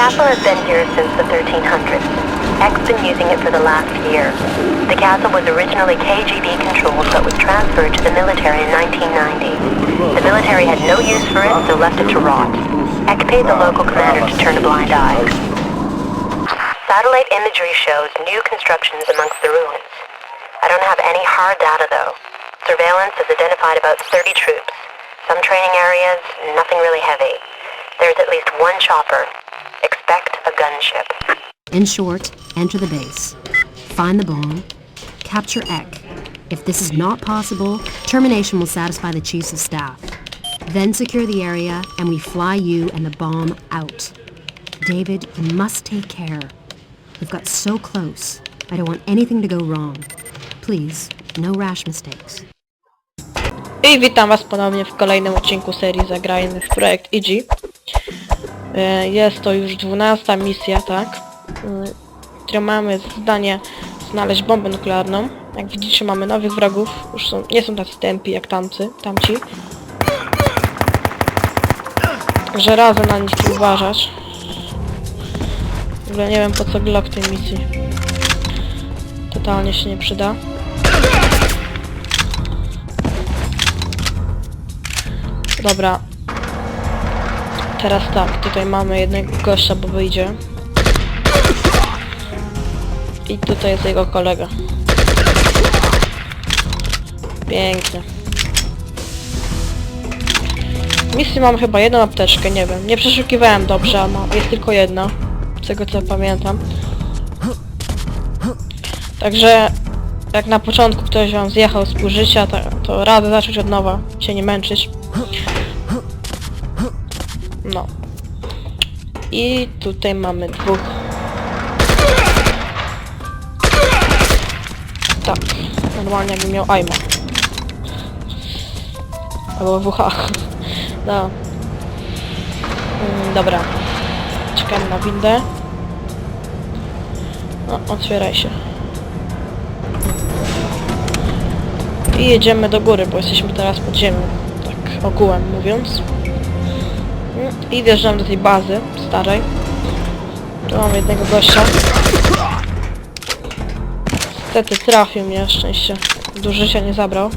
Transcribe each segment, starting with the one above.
castle has been here since the 1300s. Eck's been using it for the last year. The castle was originally KGB controlled but was transferred to the military in 1990. The military had no use for it, so left it to rot. Eck paid the local commander to turn a blind eye. Satellite imagery shows new constructions amongst the ruins. I don't have any hard data though. Surveillance has identified about 30 troops. Some training areas, nothing really heavy. There's at least one chopper. Expect a gunship. In short, enter the base. Find the bomb. Capture Eck. If this is not possible, termination will satisfy the chiefs of staff. Then secure the area and we fly you and the bomb out. David, you must take care. We've got so close. I don't want anything to go wrong. Please, no rash mistakes. I witam was ponownie w kolejnym odcinku serii Zagrajmy w projekt EG. E, Jest to już 12 misja, tak? E, Którą mamy za zadanie znaleźć bombę nuklearną. Jak widzicie mamy nowych wrogów, już są, nie są tacy tępi jak tamcy, tamci. Że razem na nich tu uważać. W ogóle nie wiem po co Glock tej misji. Totalnie się nie przyda. Dobra. Teraz tak, tutaj mamy jednego gościa, bo wyjdzie. I tutaj jest jego kolega. Pięknie. Misji mam chyba jedną apteczkę, nie wiem. Nie przeszukiwałem dobrze, a jest tylko jedna. Z tego co pamiętam. Także jak na początku ktoś wam zjechał z pół życia, to, to radzę zacząć od nowa, się nie męczyć. No. I tutaj mamy dwóch. Tak, normalnie jakbym miał aima. Albo WH. No. Mm, dobra. Czekamy na windę. No, otwieraj się. I jedziemy do góry, bo jesteśmy teraz pod ziemią. Tak ogółem mówiąc. I wjeżdżam do tej bazy starej. Tu mam jednego gościa. Niestety trafił mnie, szczęście. Dużo życia nie zabrał.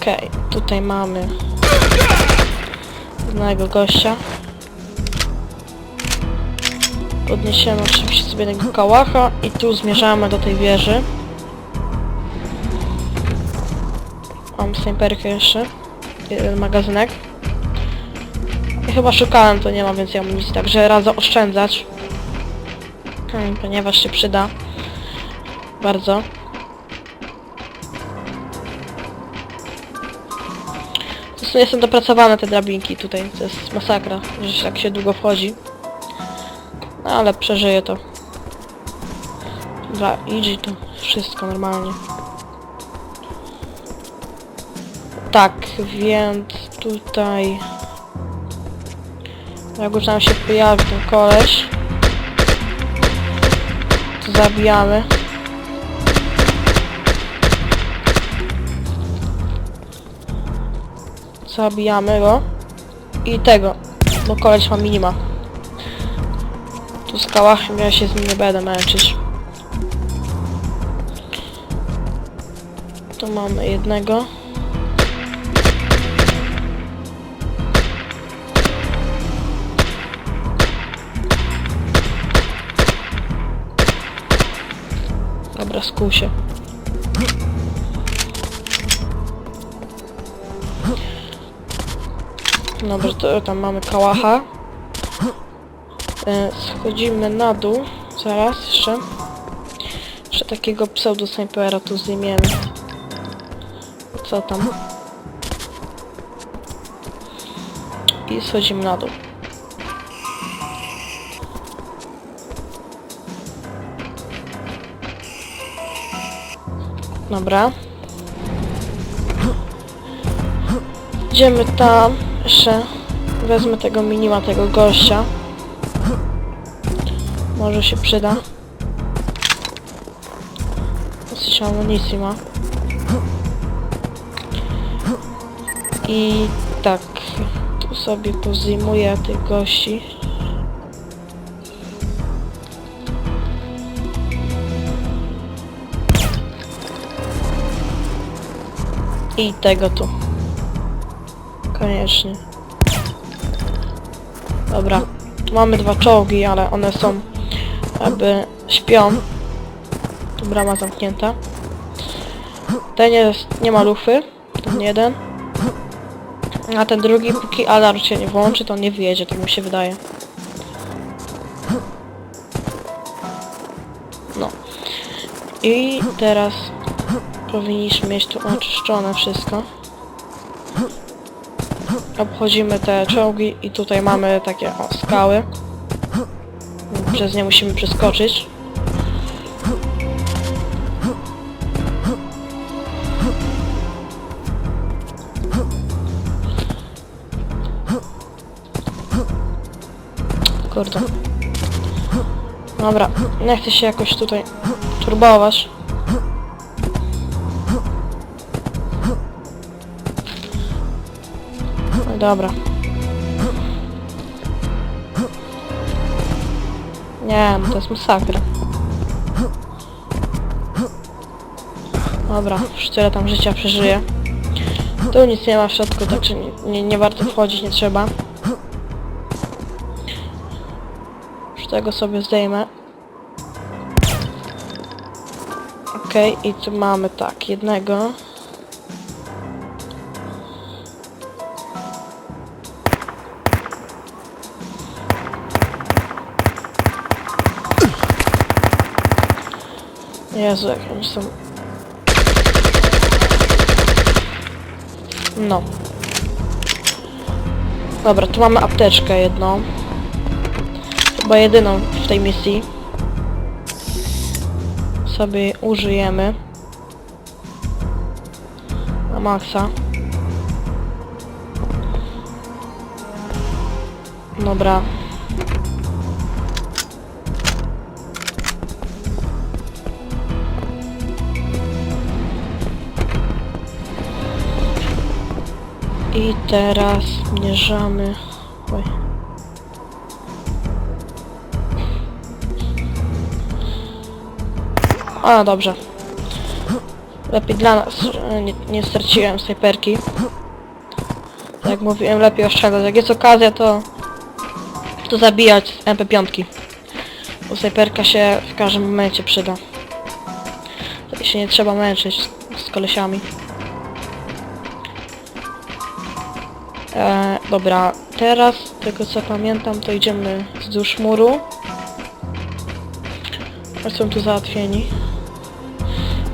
Okej, tutaj mamy jednego gościa. Podniesiemy oczywiście sobie tego kałacha i tu zmierzamy do tej wieży. Mam snajperkę jeszcze. Jeden magazynek. I chyba szukałem, to nie ma więcej amunicji, także radzę oszczędzać. Hmm, ponieważ się przyda. Bardzo. Nie są dopracowane te drabinki tutaj, to jest masakra, że tak się długo wchodzi. No, ale przeżyję to. Dla Igi to wszystko normalnie. Tak, więc tutaj... Jak już nam się pojawi ten koleś, to zabijamy. Zabijamy go. I tego, bo koleś ma minima. Tu z ja się z nim nie będę męczyć. Tu mamy jednego. Skuł się. Dobrze, to tam mamy kałacha. E, Schodzimy na dół. Zaraz jeszcze. Jeszcze takiego pseudo snajpera tu zdejmiemy. Co tam? I schodzimy na dół. Dobra. Idziemy tam. Jeszcze wezmę tego minima, tego gościa. Może się przyda. Dosyć amunicji ma. I tak. Tu sobie pozjmuję tych gości. I tego tu. Koniecznie. Dobra. Tu mamy dwa czołgi, ale one są jakby śpią. Tu brama zamknięta. Ten jest, nie ma lufy. Ten jeden. A ten drugi, póki alarm się nie włączy, to nie wyjedzie, tak mi się wydaje. No. I teraz powinniśmy mieć tu oczyszczone wszystko. Obchodzimy te czołgi i tutaj mamy takie o, skały. Przez nie musimy przeskoczyć. Kurde. Dobra, nie chcę się jakoś tutaj turbować. Dobra. Nie, no to jest masakra. Dobra, już tyle tam życia przeżyję. Tu nic nie ma w środku, także nie, nie, warto wchodzić, nie trzeba. Już tego sobie zdejmę. Okej, i tu mamy tak, jednego. Jezu, jak oni są... No. Dobra, tu mamy apteczkę jedną. Chyba jedyną w tej misji. Sobie użyjemy. Na maksa. Dobra. I teraz mierzamy. Oj. A, dobrze. Lepiej dla nas, nie, nie straciłem snajperki. Jak mówiłem, lepiej oszczędzać. Jak jest okazja, to to zabijać z MP5. Bo snajperka się w każdym momencie przyda. Wtedy się nie trzeba męczyć z, z kolesiami. E, dobra, teraz, tego co pamiętam, to idziemy wzdłuż muru. A są tu załatwieni.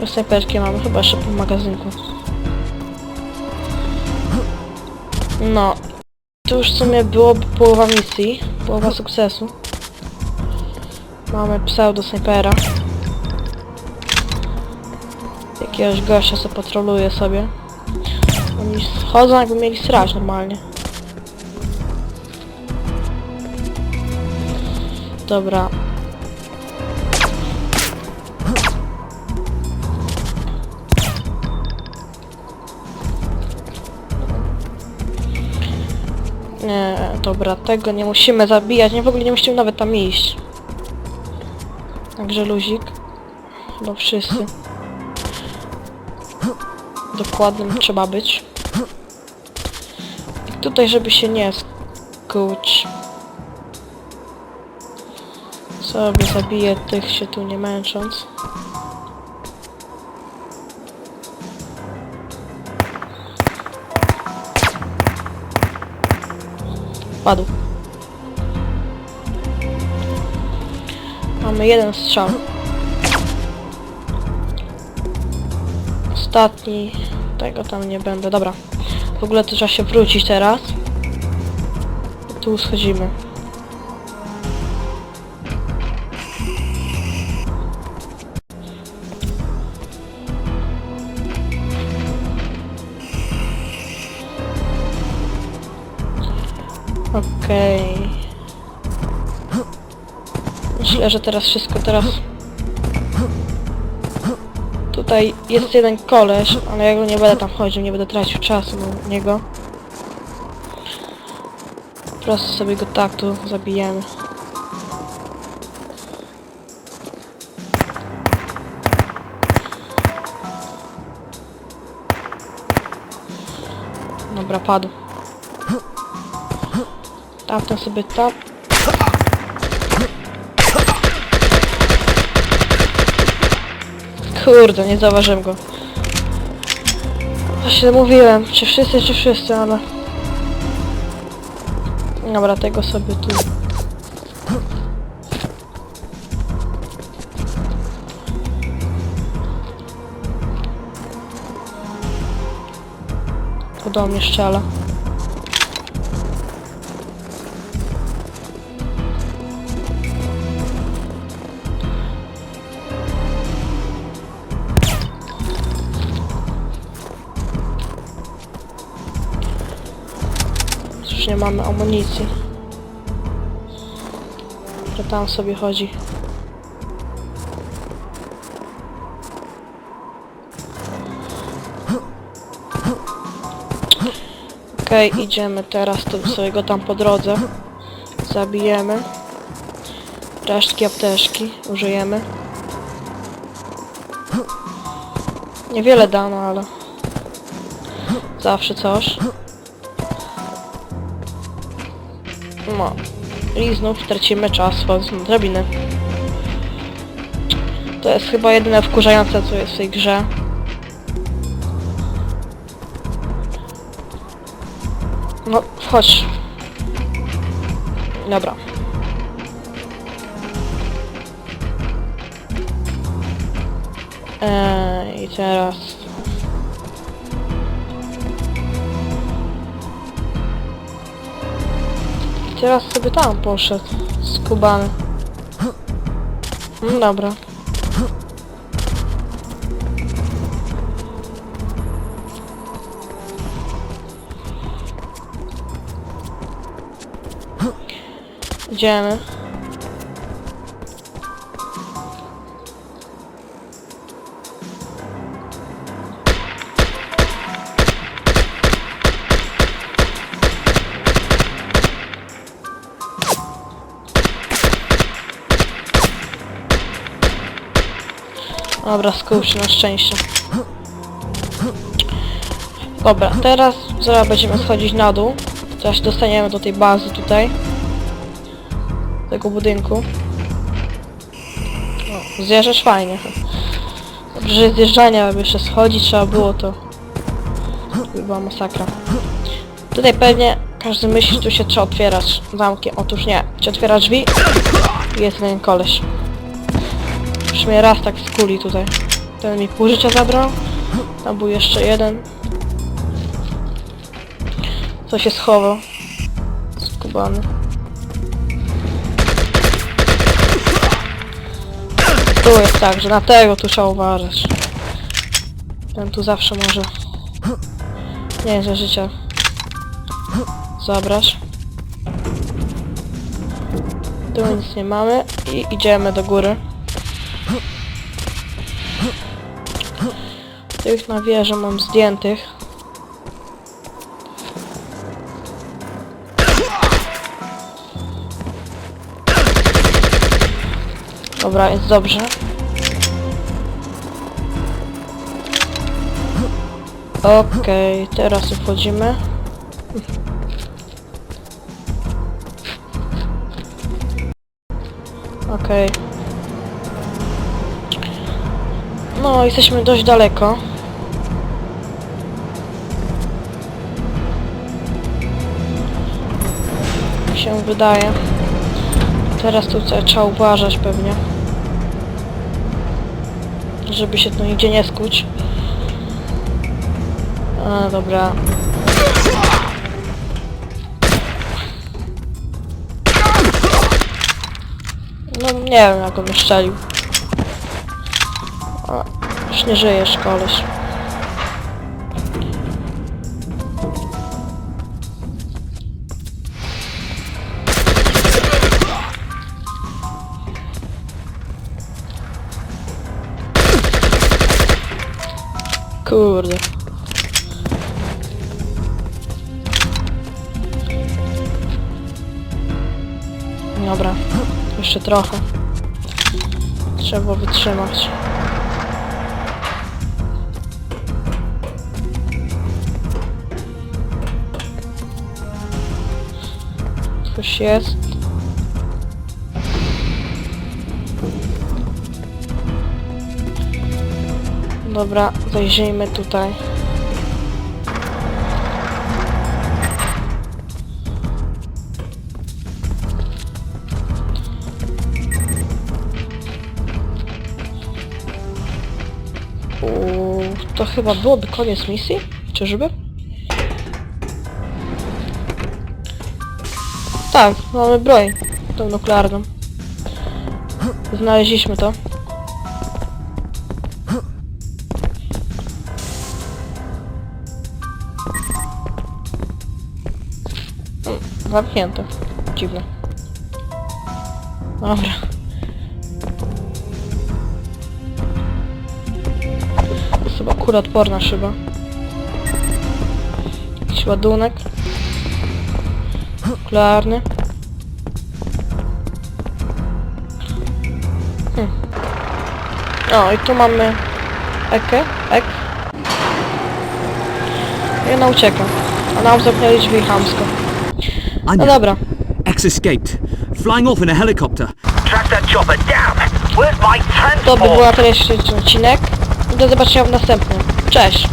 To snajperki mamy chyba jeszcze po magazynku. No. Tu już w sumie byłoby połowa misji, połowa sukcesu. Mamy pseudo snajpera. Jakiegoś gościa co patroluje sobie. Oni schodzą jakby mieli srać normalnie. Dobra. Nie, dobra, tego nie musimy zabijać, nie w ogóle nie musimy nawet tam iść. Także luzik. Chyba wszyscy. Dokładnym trzeba być. Tutaj, żeby się nie skuć. Sobie zabiję tych się tu nie męcząc. Padł. Mamy jeden strzał. Ostatni. Tego tam nie będę. Dobra. W ogóle to trzeba się wrócić teraz. Tu schodzimy. Okej. Myślę, że teraz wszystko teraz... Tutaj jest jeden koleś, ale ja go nie będę tam chodził, nie będę tracił czasu na niego. prostu sobie go tak tu zabijemy. Dobra, padł. Tapnę sobie tam. Kurde, nie zauważyłem go. Właśnie mówiłem, czy wszyscy, czy wszyscy, ale... Dobra, tego sobie tu... Do mnie strzela. Mamy amunicji. Że tam sobie chodzi. Okej, idziemy teraz tu sobie go tam po drodze. Zabijemy. Resztki apteczki użyjemy. Niewiele dano, ale zawsze coś. No. I znów tracimy czas wchodząc na drabinę. To jest chyba jedyne wkurzające co jest w tej grze. No, chodź. Dobra. Eee, I teraz... Teraz sobie tam poszedł. Skubany. No dobra. Idziemy. Dobra, skup się na szczęście. Dobra, teraz zaraz będziemy schodzić na dół. Teraz dostaniemy do tej bazy tutaj. Tego budynku. O, zjeżdżasz fajnie. Dobrze, że zjeżdżania, aby jeszcze schodzić trzeba było to. By była masakra. Tutaj pewnie każdy myśli, że tu się trzeba otwierać zamkiem. Otóż nie. Czy otwiera drzwi? Jest jeden koleś. Już mnie raz tak skuli tutaj. Ten mi pół życia zabrał. Tam był jeszcze jeden. Co się schował. Skubany. Tu jest tak, że na tego tu trzeba uważać. Ten tu zawsze może... Nie, że życia... Zabrać. Tu nic nie mamy i idziemy do góry. Tych na wieży mam zdjętych. Dobra, jest dobrze. Okej, teraz wchodzimy. Okej. No, jesteśmy dość daleko. Się wydaje. Teraz tu trzeba uważać pewnie. Żeby się tu nigdzie nie skuć. A, dobra. No nie wiem jak on strzelił. A, już nie żyjesz koleś. Kurde. Dobra, jeszcze trochę. Trzeba wytrzymać. Coś jest. Dobra, zajrzyjmy tutaj. Uuu, to chyba byłoby koniec misji? Czyżby? Tak, mamy broń. Tą nuklearną. Znaleźliśmy to. Zamknięte. Dziwne. Dobra. Jest chyba kuloodporna szyba. Jakiś ładunek. Nuklearny. Hmm. O, i tu mamy Ekę, Ek. I ona ucieka. A nam zamknęli drzwi chamsko. No Anya, dobra. X escaped, flying off in a helicopter. Track that chopper down. Where's my To by transport? była dzisiejszy odcinek. Do zobaczenia w następnym. Cześć!